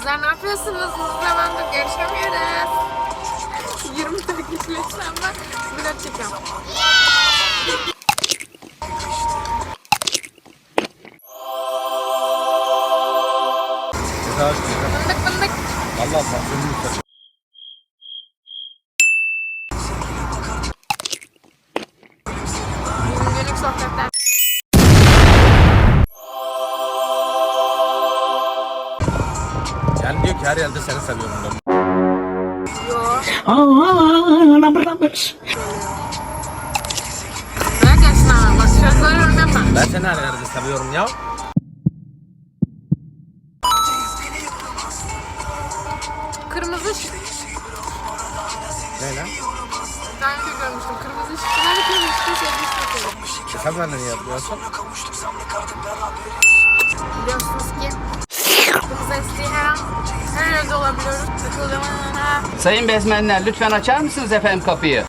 Kızlar ne yapıyorsunuz? Uzun zamandır görüşemiyoruz. 20 dakika sonra vlog çekiyorum. Güzel. Fındık fındık. Allah Allah. Önünü lütfen. Günlük sohbetler. Yani diyor ki her yerde seni seviyorum diyor. Yo. Oh, number numbers. Bırak. Bak sözleri önemli. Ben seni her yerde seviyorum ya. Kırmızı ışık. Ne lan? Daha önce görmüştüm. Kırmızı ışık. Nerede kırmızı ışık sevgisi E Sen benimle niye yapıyorsun? Sayın bezmenler lütfen açar mısınız efendim kapıyı?